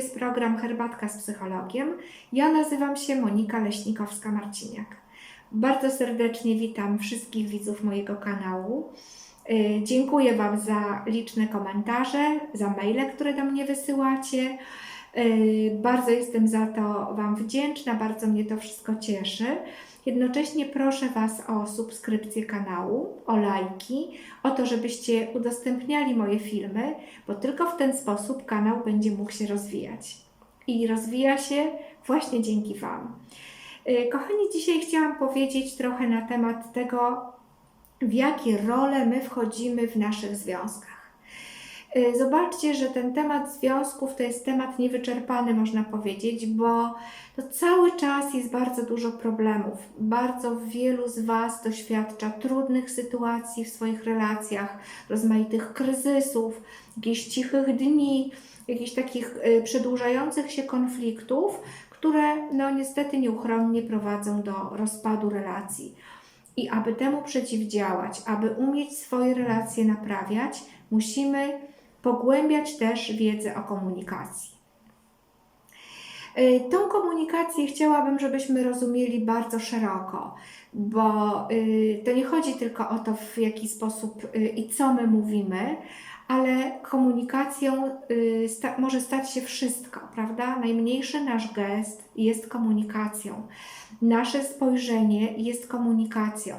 jest program Herbatka z psychologiem. Ja nazywam się Monika Leśnikowska-Marciniak. Bardzo serdecznie witam wszystkich widzów mojego kanału. Y, Dziękuję Wam za liczne komentarze, za maile, które do mnie wysyłacie. Y, Bardzo jestem za to Wam wdzięczna, bardzo mnie to wszystko cieszy. Jednocześnie proszę Was o subskrypcję kanału, o lajki, o to, żebyście udostępniali moje filmy, bo tylko w ten sposób kanał będzie mógł się rozwijać. I rozwija się właśnie dzięki Wam. Y, Kochani, dzisiaj chciałam powiedzieć trochę na temat tego, w jakie role my wchodzimy w naszych związkach. Y, Zobaczcie, że ten temat związków to jest temat niewyczerpany, można powiedzieć, bo to cały czas jest bardzo dużo problemów. Bardzo wielu z Was doświadcza trudnych sytuacji w swoich relacjach, rozmaitych kryzysów, jakichś cichych dni, jakichś takich y, przedłużających się konfliktów, które no niestety nieuchronnie prowadzą do rozpadu relacji. I aby temu przeciwdziałać, aby umieć swoje relacje naprawiać, musimy pogłębiać też wiedzę o komunikacji. Y, Tą komunikację chciałabym, żebyśmy rozumieli bardzo szeroko, bo y, to nie chodzi tylko o to, w jaki sposób y, i co my mówimy, ale komunikacją może stać się wszystko, prawda? Najmniejszy nasz gest jest komunikacją. Nasze spojrzenie jest komunikacją.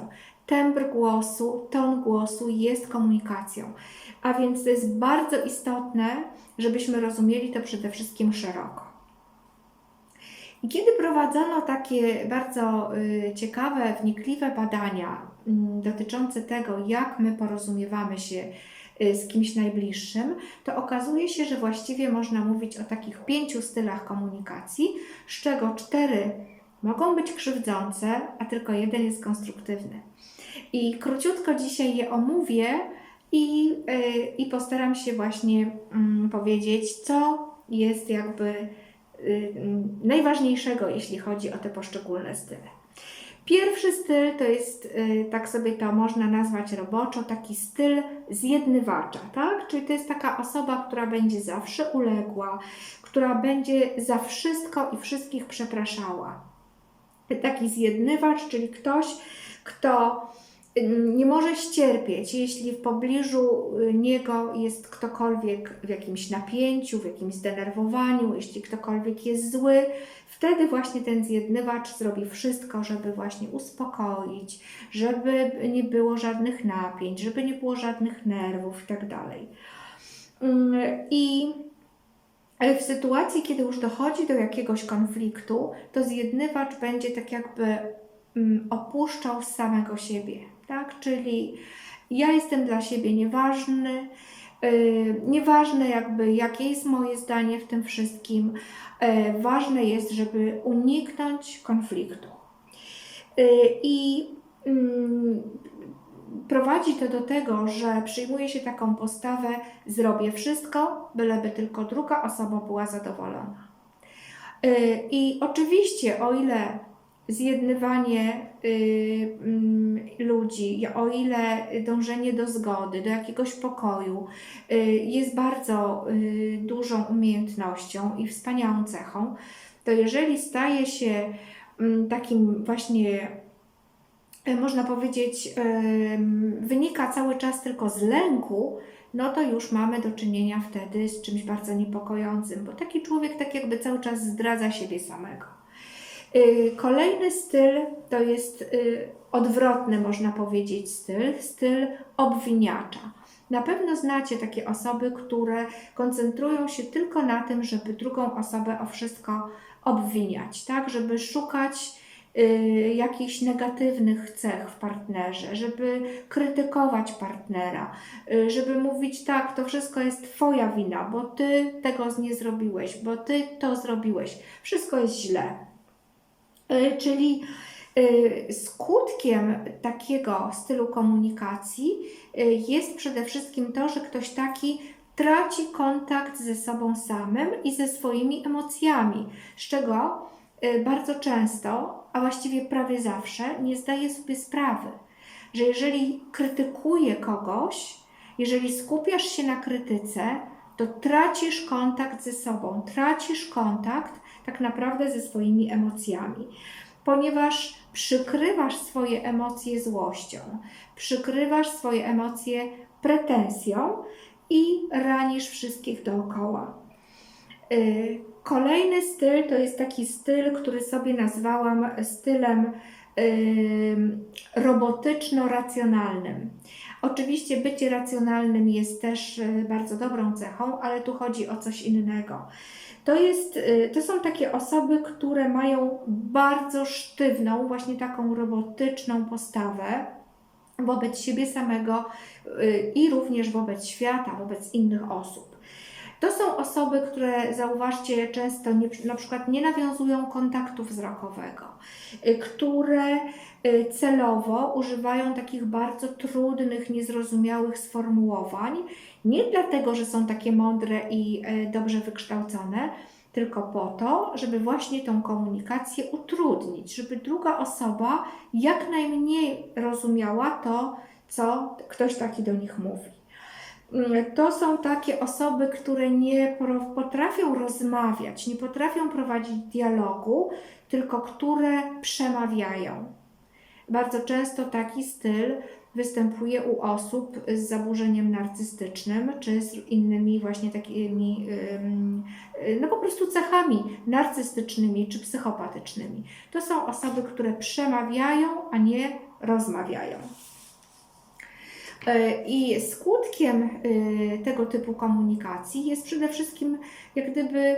Tembr głosu, ton głosu jest komunikacją. A więc to jest bardzo istotne, żebyśmy rozumieli to przede wszystkim szeroko. I kiedy prowadzono takie bardzo y, ciekawe, wnikliwe badania mm, dotyczące tego, jak my porozumiewamy się y, z kimś najbliższym, to okazuje się, że właściwie można mówić o takich pięciu stylach komunikacji, z czego cztery mogą być krzywdzące, a tylko jeden jest konstruktywny. I króciutko dzisiaj je omówię i, y, i postaram się właśnie mm, powiedzieć, co jest jakby y, najważniejszego, jeśli chodzi o te poszczególne style. Pierwszy styl to jest, y, tak sobie to można nazwać roboczo, taki styl zjednywacza, tak? Czyli to jest taka osoba, która będzie zawsze uległa, która będzie za wszystko i wszystkich przepraszała. Taki zjednywacz, czyli ktoś, kto nie może ścierpieć, jeśli w pobliżu y, niego jest ktokolwiek w jakimś napięciu, w jakimś zdenerwowaniu, jeśli ktokolwiek jest zły, wtedy właśnie ten zjednywacz zrobi wszystko, żeby właśnie uspokoić, żeby nie było żadnych napięć, żeby nie było żadnych nerwów itd. Mm, I w sytuacji, kiedy już dochodzi do jakiegoś konfliktu, to zjednywacz będzie tak jakby mm, opuszczał samego siebie, tak? Czyli ja jestem dla siebie nieważny, yy, nieważne jakby jakie jest moje zdanie w tym wszystkim, yy, ważne jest, żeby uniknąć konfliktu. Yy, I mm, prowadzi to do tego, że przyjmuje się taką postawę: zrobię wszystko, byleby tylko druga osoba była zadowolona. I oczywiście, o ile zjednywanie yy, mm, ludzi, o ile dążenie do zgody, do jakiegoś pokoju yy, jest bardzo yy, dużą umiejętnością i wspaniałą cechą, to jeżeli staje się mm, takim właśnie e, można powiedzieć, em, wynika cały czas tylko z lęku, no to już mamy do czynienia wtedy z czymś bardzo niepokojącym, bo taki człowiek tak jakby cały czas zdradza siebie samego. Y, Kolejny styl to jest y, odwrotny, można powiedzieć, styl, styl obwiniacza. Na pewno znacie takie osoby, które koncentrują się tylko na tym, żeby drugą osobę o wszystko obwiniać, tak? Żeby szukać y, jakichś negatywnych cech w partnerze, żeby krytykować partnera, żeby mówić tak, to wszystko jest Twoja wina, bo Ty tego nie zrobiłeś, bo Ty to zrobiłeś, wszystko jest źle. Y, Czyli y, skutkiem takiego stylu komunikacji y, jest przede wszystkim to, że ktoś taki traci kontakt ze sobą samym i ze swoimi emocjami, z czego bardzo często, a właściwie prawie zawsze, nie zdaje sobie sprawy, że jeżeli krytykuje kogoś, jeżeli skupiasz się na krytyce, to tracisz kontakt ze sobą, tracisz kontakt tak naprawdę ze swoimi emocjami, ponieważ przykrywasz swoje emocje złością, przykrywasz swoje emocje pretensją i ranisz wszystkich dookoła. Y, kolejny styl to jest taki styl, który sobie nazwałam stylem robotyczno-racjonalnym. Oczywiście bycie racjonalnym jest też y, bardzo dobrą cechą, ale tu chodzi o coś innego. To, jest, y, to są takie osoby, które mają bardzo sztywną, właśnie taką robotyczną postawę wobec siebie samego i również wobec świata, wobec innych osób. To są osoby, które zauważcie często nie, na przykład nie nawiązują kontaktu wzrokowego, y, które y, celowo używają takich bardzo trudnych, niezrozumiałych sformułowań, nie dlatego, że są takie mądre i y, dobrze wykształcone, tylko po to, żeby właśnie tą komunikację utrudnić, żeby druga osoba jak najmniej rozumiała to, co ktoś taki do nich mówi. To są takie osoby, które nie potrafią rozmawiać, nie potrafią prowadzić dialogu, tylko które przemawiają. Bardzo często taki styl występuje u osób z zaburzeniem narcystycznym, czy z innymi właśnie takimi, no po prostu cechami narcystycznymi czy psychopatycznymi. To są osoby, które przemawiają, a nie rozmawiają. E, I skutkiem e, tego typu komunikacji jest przede wszystkim, jak gdyby,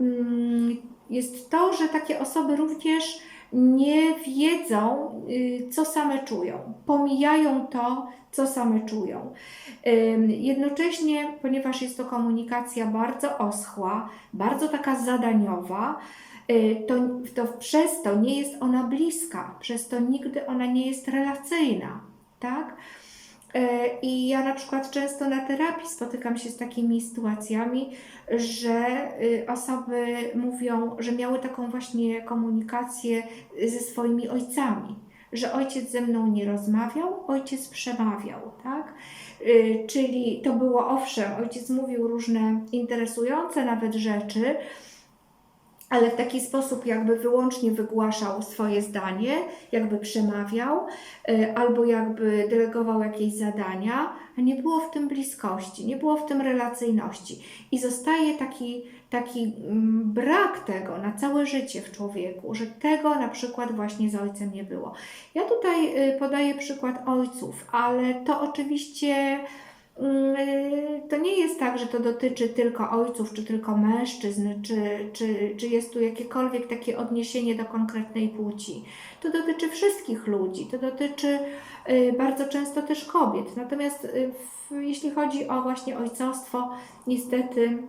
mm, jest to, że takie osoby również nie wiedzą, y, co same czują, pomijają to, co same czują. Jednocześnie, ponieważ jest to komunikacja bardzo oschła, bardzo taka zadaniowa, y, to, to przez to nie jest ona bliska, przez to nigdy ona nie jest relacyjna, tak? E, I ja na przykład często na terapii spotykam się z takimi sytuacjami, że y, osoby mówią, że miały taką właśnie komunikację ze swoimi ojcami, że ojciec ze mną nie rozmawiał, ojciec przemawiał, tak? Y, czyli to było owszem, ojciec mówił różne interesujące nawet rzeczy, ale w taki sposób jakby wyłącznie wygłaszał swoje zdanie, jakby przemawiał, y, albo jakby delegował jakieś zadania, a nie było w tym bliskości, nie było w tym relacyjności. I zostaje taki, taki mm, brak tego na całe życie w człowieku, że tego na przykład właśnie z ojcem nie było. Ja tutaj y, podaję przykład ojców, ale to oczywiście to nie jest tak, że to dotyczy tylko ojców, czy tylko mężczyzn, czy, czy, czy jest tu jakiekolwiek takie odniesienie do konkretnej płci. To dotyczy wszystkich ludzi, to dotyczy y, bardzo często też kobiet. Natomiast y, jeśli chodzi o właśnie ojcostwo, niestety,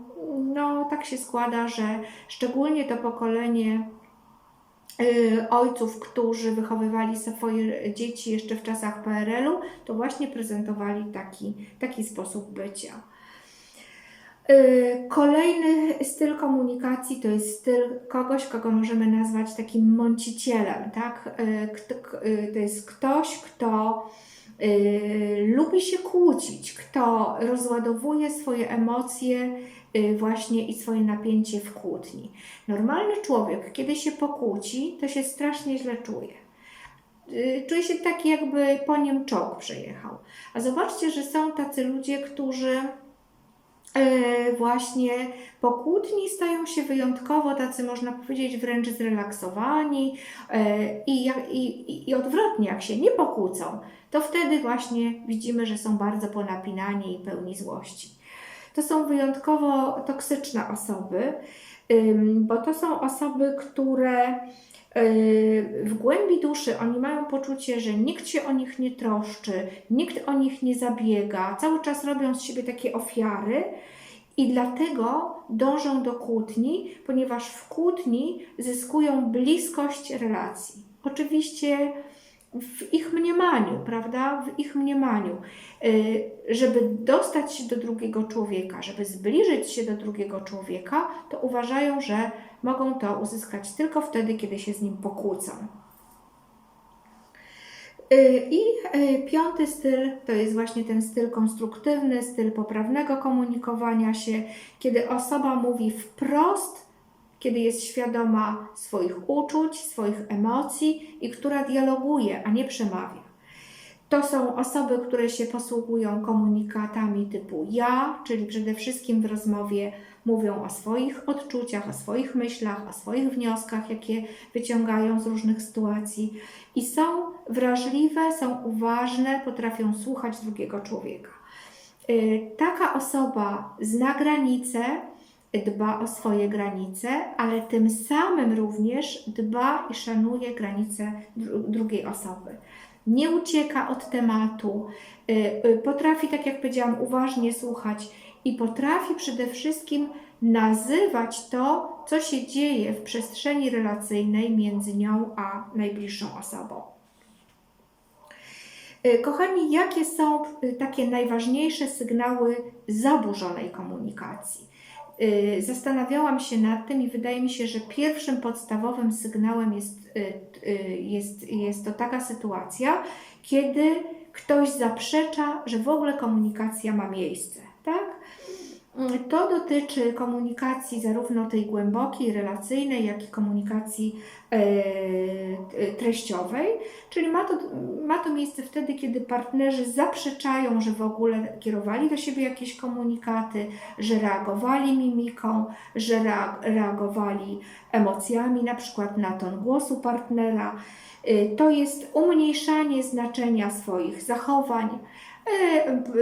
no tak się składa, że szczególnie to pokolenie Y, ojców, którzy wychowywali swoje dzieci jeszcze w czasach PRL-u, to właśnie prezentowali taki, taki sposób bycia. Y, kolejny styl komunikacji to jest styl kogoś, kogo możemy nazwać takim mącicielem. Tak? Y, to jest ktoś, kto lubi się kłócić, kto rozładowuje swoje emocje Y, właśnie i swoje napięcie w kłótni. Normalny człowiek, kiedy się pokłóci, to się strasznie źle czuje. Y, czuje się tak, jakby po nim czołg przejechał. A zobaczcie, że są tacy ludzie, którzy y, właśnie po kłótni stają się wyjątkowo tacy, można powiedzieć, wręcz zrelaksowani i, i, i odwrotnie, jak się nie pokłócą, to wtedy właśnie widzimy, że są bardzo ponapinani i pełni złości. To są wyjątkowo toksyczne osoby, bo to są osoby, które y, w głębi duszy oni mają poczucie, że nikt się o nich nie troszczy, nikt o nich nie zabiega, cały czas robią z siebie takie ofiary. I dlatego dążą do kłótni, ponieważ w kłótni zyskują bliskość relacji. Oczywiście w ich mniemaniu, prawda? W ich mniemaniu, y, żeby dostać się do drugiego człowieka, żeby zbliżyć się do drugiego człowieka, to uważają, że mogą to uzyskać tylko wtedy, kiedy się z nim pokłócą. Y, I y, piąty styl to jest właśnie ten styl konstruktywny, styl poprawnego komunikowania się, kiedy osoba mówi wprost, kiedy jest świadoma swoich uczuć, swoich emocji i która dialoguje, a nie przemawia. To są osoby, które się posługują komunikatami typu ja, czyli przede wszystkim w rozmowie mówią o swoich odczuciach, o swoich myślach, o swoich wnioskach, jakie wyciągają z różnych sytuacji i są wrażliwe, są uważne, potrafią słuchać drugiego człowieka. Y, Taka osoba zna granice, dba o swoje granice, ale tym samym również dba i szanuje granice dru- drugiej osoby. Nie ucieka od tematu, y, y, potrafi, tak jak powiedziałam, uważnie słuchać i potrafi przede wszystkim nazywać to, co się dzieje w przestrzeni relacyjnej między nią a najbliższą osobą. Y, Kochani, jakie są takie najważniejsze sygnały zaburzonej komunikacji? Y, Zastanawiałam się nad tym i wydaje mi się, że pierwszym podstawowym sygnałem jest, y, y, jest, jest to taka sytuacja, kiedy ktoś zaprzecza, że w ogóle komunikacja ma miejsce, tak? To dotyczy komunikacji zarówno tej głębokiej, relacyjnej, jak i komunikacji e, e, treściowej, czyli ma to, ma to miejsce wtedy, kiedy partnerzy zaprzeczają, że w ogóle kierowali do siebie jakieś komunikaty, że reagowali mimiką, że rea- reagowali emocjami, na przykład na ton głosu partnera. Y, To jest umniejszanie znaczenia swoich zachowań, E,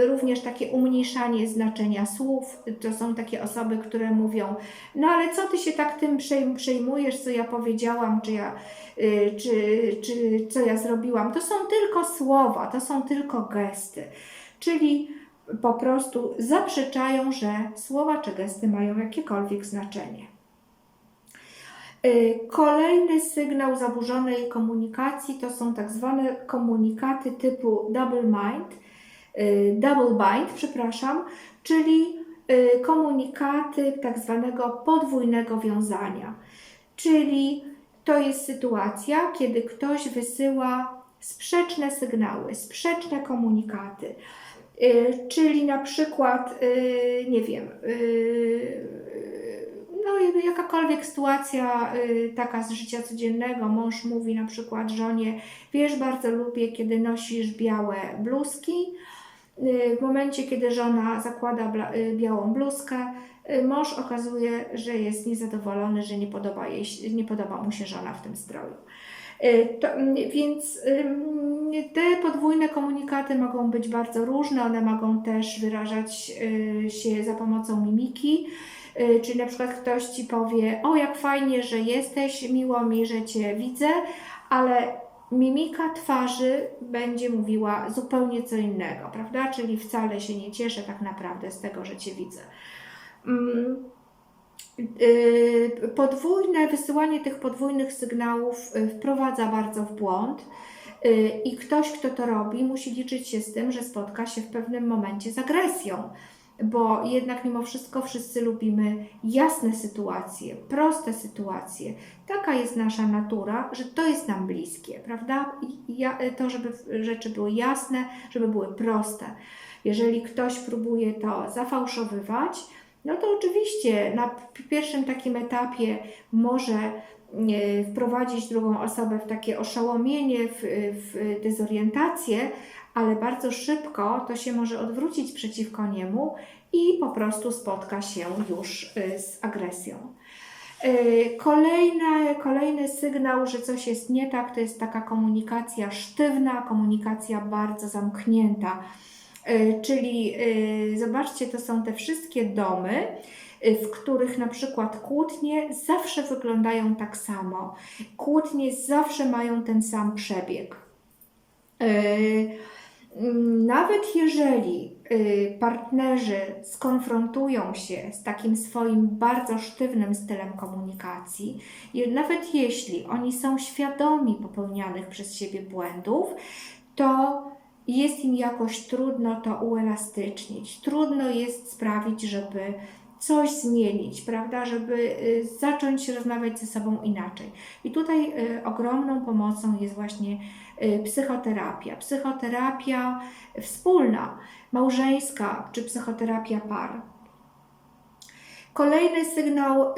Również takie umniejszanie znaczenia słów. To są takie osoby, które mówią: No ale co ty się tak tym przejm- przejmujesz, co ja powiedziałam, czy, ja, y, czy, czy co ja zrobiłam? To są tylko słowa, to są tylko gesty. Czyli po prostu zaprzeczają, że słowa czy gesty mają jakiekolwiek znaczenie. Y, Kolejny sygnał zaburzonej komunikacji to są tak zwane komunikaty typu double mind, double bind, przepraszam, czyli y, komunikaty tak zwanego podwójnego wiązania. Czyli to jest sytuacja, kiedy ktoś wysyła sprzeczne sygnały, sprzeczne komunikaty. Y, Czyli na przykład, y, nie wiem, y, no jakakolwiek sytuacja y, taka z życia codziennego, mąż mówi na przykład żonie, wiesz, bardzo lubię, kiedy nosisz białe bluzki. W momencie, kiedy żona zakłada y, białą bluzkę, y, mąż okazuje, że jest niezadowolony, że nie podoba, jej, nie podoba mu się żona w tym stroju. Y, To, mm, więc te podwójne komunikaty mogą być bardzo różne, one mogą też wyrażać się za pomocą mimiki. Czyli na przykład ktoś ci powie: O, jak fajnie, że jesteś, miło mi, że cię widzę, ale mimika twarzy będzie mówiła zupełnie co innego, prawda? Czyli wcale się nie cieszę tak naprawdę z tego, że cię widzę. Mm, y, Podwójne wysyłanie tych podwójnych sygnałów y, wprowadza bardzo w błąd. Y, I ktoś, kto to robi, musi liczyć się z tym, że spotka się w pewnym momencie z agresją bo jednak mimo wszystko wszyscy lubimy jasne sytuacje, proste sytuacje. Taka jest nasza natura, że to jest nam bliskie, prawda? Ja, to, żeby rzeczy były jasne, żeby były proste. Jeżeli ktoś próbuje to zafałszowywać, no to oczywiście na pierwszym takim etapie może e, wprowadzić drugą osobę w takie oszołomienie, w, w dezorientację, ale bardzo szybko to się może odwrócić przeciwko niemu i po prostu spotka się już y, z agresją. Y, Kolejna, kolejny sygnał, że coś jest nie tak, to jest taka komunikacja sztywna, komunikacja bardzo zamknięta. Y, Czyli y, zobaczcie, to są te wszystkie domy, y, w których na przykład kłótnie zawsze wyglądają tak samo. Kłótnie zawsze mają ten sam przebieg. Nawet jeżeli partnerzy skonfrontują się z takim swoim bardzo sztywnym stylem komunikacji, nawet jeśli oni są świadomi popełnianych przez siebie błędów, to jest im jakoś trudno to uelastycznić. Trudno jest sprawić, żeby coś zmienić, prawda, żeby y, zacząć rozmawiać ze sobą inaczej. I tutaj y, ogromną pomocą jest właśnie y, psychoterapia. Psychoterapia wspólna, małżeńska czy psychoterapia par. Kolejny sygnał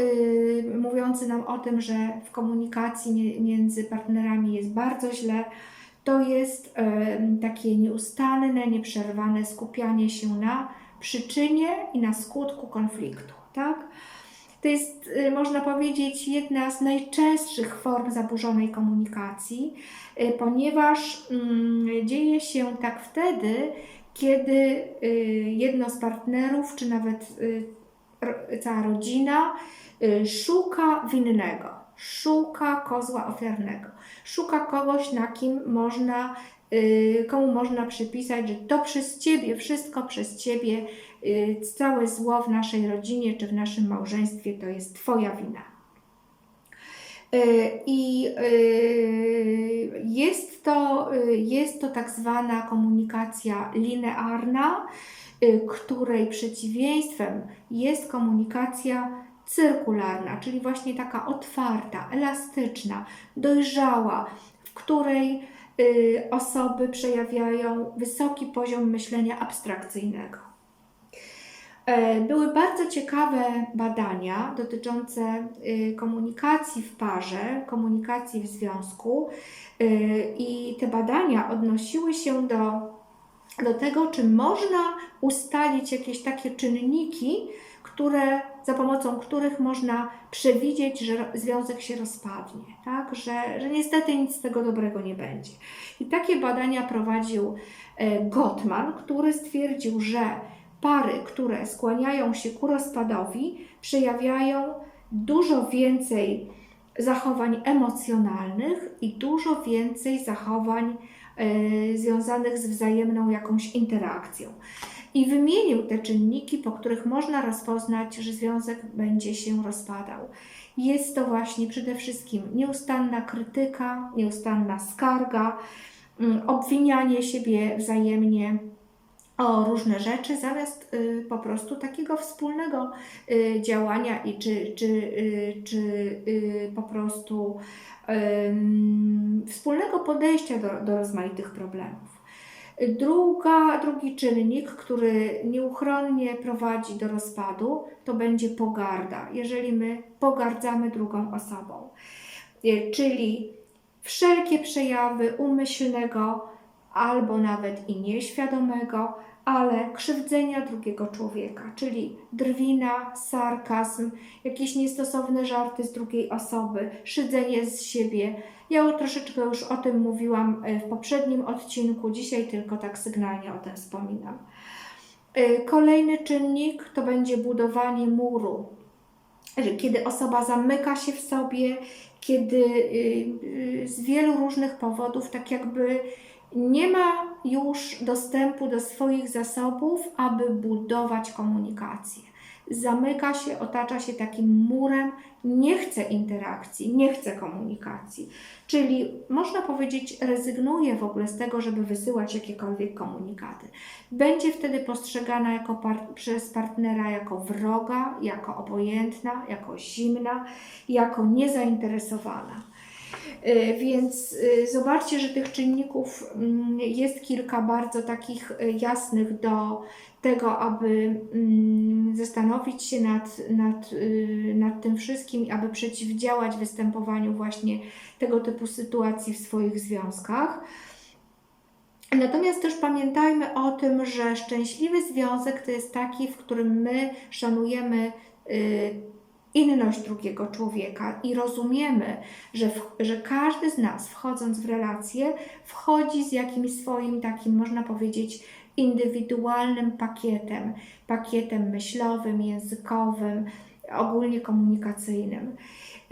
mówiący nam o tym, że w komunikacji między partnerami jest bardzo źle, to jest takie nieustanne, nieprzerwane skupianie się na przyczynie i na skutku konfliktu, tak? To jest, y, można powiedzieć, jedna z najczęstszych form zaburzonej komunikacji, y, ponieważ mm, dzieje się tak wtedy, kiedy y, jedno z partnerów, czy nawet cała rodzina szuka winnego, szuka kozła ofiarnego, szuka kogoś, na kim można, y, komu można przypisać, że to przez Ciebie, wszystko przez Ciebie, y, całe zło w naszej rodzinie czy w naszym małżeństwie to jest Twoja wina. Y, I jest to, jest to tak zwana komunikacja linearna, której przeciwieństwem jest komunikacja cyrkularna, czyli właśnie taka otwarta, elastyczna, dojrzała, w której y, osoby przejawiają wysoki poziom myślenia abstrakcyjnego. E, Były bardzo ciekawe badania dotyczące y, komunikacji w parze, komunikacji w związku, y, i te badania odnosiły się do, do tego, czy można ustalić jakieś takie czynniki, które, za pomocą których można przewidzieć, że związek się rozpadnie, tak? że, że niestety nic z tego dobrego nie będzie. I takie badania prowadził e, Gottman, który stwierdził, że pary, które skłaniają się ku rozpadowi, przejawiają dużo więcej zachowań emocjonalnych i dużo więcej zachowań związanych z wzajemną jakąś interakcją. I wymienił te czynniki, po których można rozpoznać, że związek będzie się rozpadał. Jest to właśnie przede wszystkim nieustanna krytyka, nieustanna skarga, mm, obwinianie siebie wzajemnie o różne rzeczy, zamiast y, po prostu takiego wspólnego y, działania i czy, czy, y, czy y, po prostu ym, wspólnego podejścia do, do rozmaitych problemów. Druga, drugi czynnik, który nieuchronnie prowadzi do rozpadu, to będzie pogarda, jeżeli my pogardzamy drugą osobą. Y, Czyli wszelkie przejawy umyślnego albo nawet i nieświadomego, ale krzywdzenia drugiego człowieka, czyli drwina, sarkazm, jakieś niestosowne żarty z drugiej osoby, szydzenie z siebie. Ja troszeczkę już o tym mówiłam e, w poprzednim odcinku, dzisiaj tylko tak sygnalnie o tym wspominam. E, Kolejny czynnik to będzie budowanie muru, kiedy osoba zamyka się w sobie, kiedy y, y, z wielu różnych powodów tak jakby nie ma już dostępu do swoich zasobów, aby budować komunikację. Zamyka się, otacza się takim murem, nie chce interakcji, nie chce komunikacji. Czyli można powiedzieć, rezygnuje w ogóle z tego, żeby wysyłać jakiekolwiek komunikaty. Będzie wtedy postrzegana jako przez partnera jako wroga, jako obojętna, jako zimna, jako niezainteresowana. Y, Więc y, zobaczcie, że tych czynników mm, jest kilka bardzo takich y, jasnych do tego, aby mm, zastanowić się nad, nad, nad tym wszystkim aby przeciwdziałać występowaniu właśnie tego typu sytuacji w swoich związkach. Natomiast też pamiętajmy o tym, że szczęśliwy związek to jest taki, w którym my szanujemy inność drugiego człowieka i rozumiemy, że, w, że każdy z nas, wchodząc w relację, wchodzi z jakimś swoim takim, można powiedzieć, indywidualnym pakietem, pakietem myślowym, językowym, ogólnie komunikacyjnym.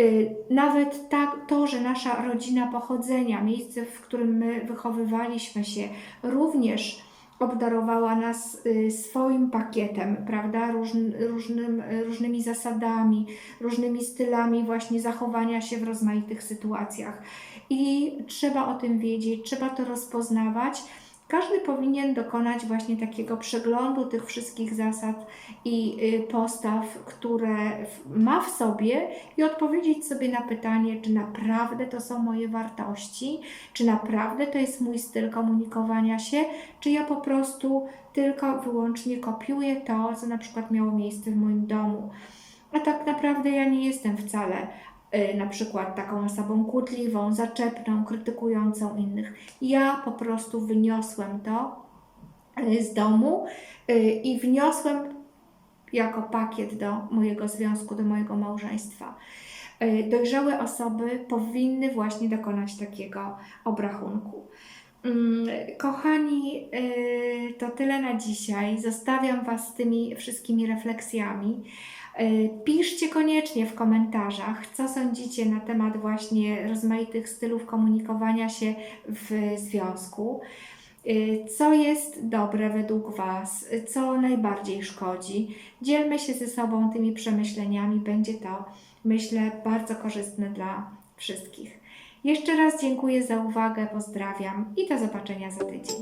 Y, Nawet tak, to, że nasza rodzina pochodzenia, miejsce, w którym my wychowywaliśmy się, również obdarowała nas y, swoim pakietem, prawda, Różn, różnym, różnymi zasadami, różnymi stylami właśnie zachowania się w rozmaitych sytuacjach. I trzeba o tym wiedzieć, trzeba to rozpoznawać. Każdy powinien dokonać właśnie takiego przeglądu tych wszystkich zasad i y, postaw, które ma w sobie i odpowiedzieć sobie na pytanie, czy naprawdę to są moje wartości, czy naprawdę to jest mój styl komunikowania się, czy ja po prostu tylko wyłącznie kopiuję to, co na przykład miało miejsce w moim domu. A tak naprawdę ja nie jestem wcale na przykład taką osobą kłótliwą, zaczepną, krytykującą innych. Ja po prostu wyniosłem to y, z domu y, i wniosłem jako pakiet do mojego związku, do mojego małżeństwa. Y, Dojrzałe osoby powinny właśnie dokonać takiego obrachunku. Mm, Kochani, y, to tyle na dzisiaj. Zostawiam Was z tymi wszystkimi refleksjami. Y, Piszcie koniecznie w komentarzach, co sądzicie na temat właśnie rozmaitych stylów komunikowania się w związku. Y, Co jest dobre według Was, co najbardziej szkodzi. Dzielmy się ze sobą tymi przemyśleniami, będzie to, myślę, bardzo korzystne dla wszystkich. Jeszcze raz dziękuję za uwagę, pozdrawiam i do zobaczenia za tydzień.